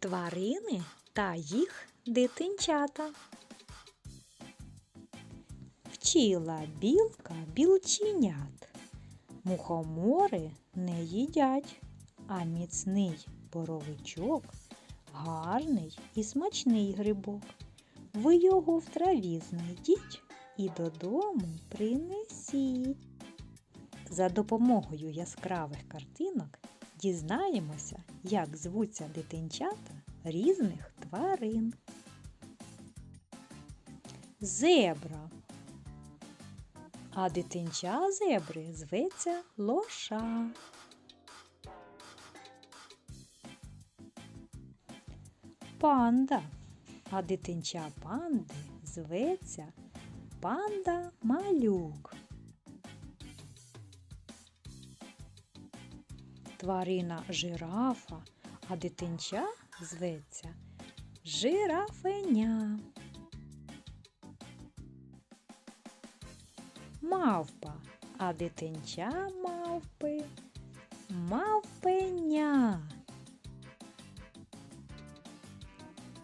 Тварини та їх дитинчата. Вчила білка білченят. Мухомори не їдять, а міцний боровичок гарний і смачний грибок. Ви його в траві знайдіть і додому принесіть. За допомогою яскравих картинок дізнаємося, як звуться дитинчата різних тварин. Зебра. А дитинча зебри зветься лоша. Панда. А дитинча панди зветься панда малюк. Тварина жирафа, а дитинча зветься жирафеня. Мавпа, а дитинча мавпи мавпеня.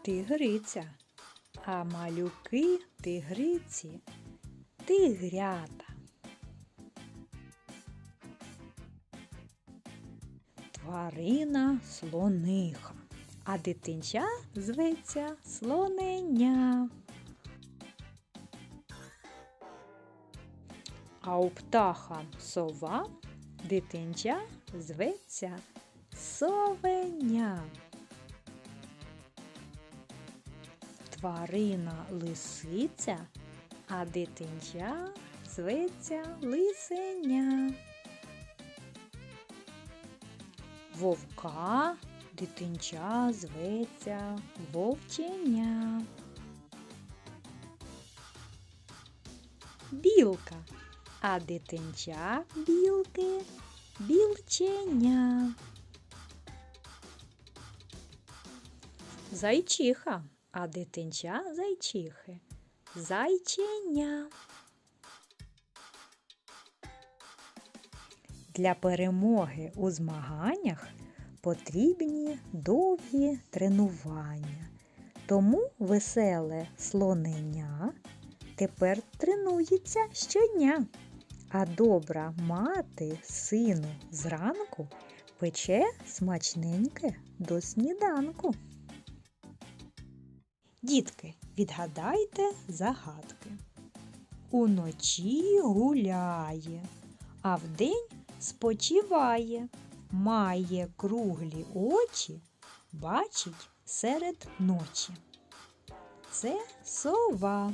Тигриця, а малюки тигриці тигрята. Тварина слониха, а дитинча зветься слоненя. А у птаха сова дитинча зветься совеня. Тварина лисиця, а дитинча зветься лисеня. Вовка дитинча зветься вовченя. Білка, а дитинча білки білченя. Зайчиха, а дитинча зайчихи зайченя. Для перемоги у змаганнях потрібні довгі тренування. Тому веселе слоненя тепер тренується щодня. А добра мати сину зранку пече смачненьке до сніданку. Дітки, відгадайте загадки. Уночі гуляє, а вдень спочиває, має круглі очі, бачить серед ночі. Це сова.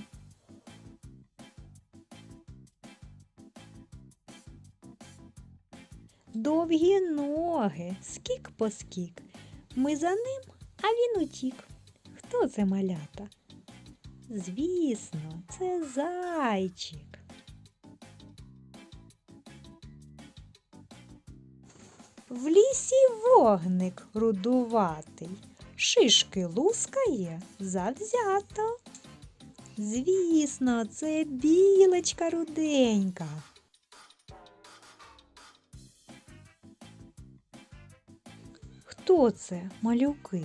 Довгі ноги, скік по скік. Ми за ним, а він утік. Хто це малята? Звісно, це зайчик. В лісі вогник рудуватий, шишки лускає завзято. Звісно, це білочка руденька. Хто це, малюки?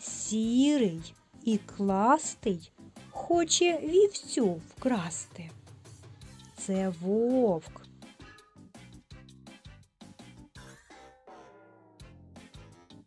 Сірий і кластий хоче вівцю вкрасти. Це вовк.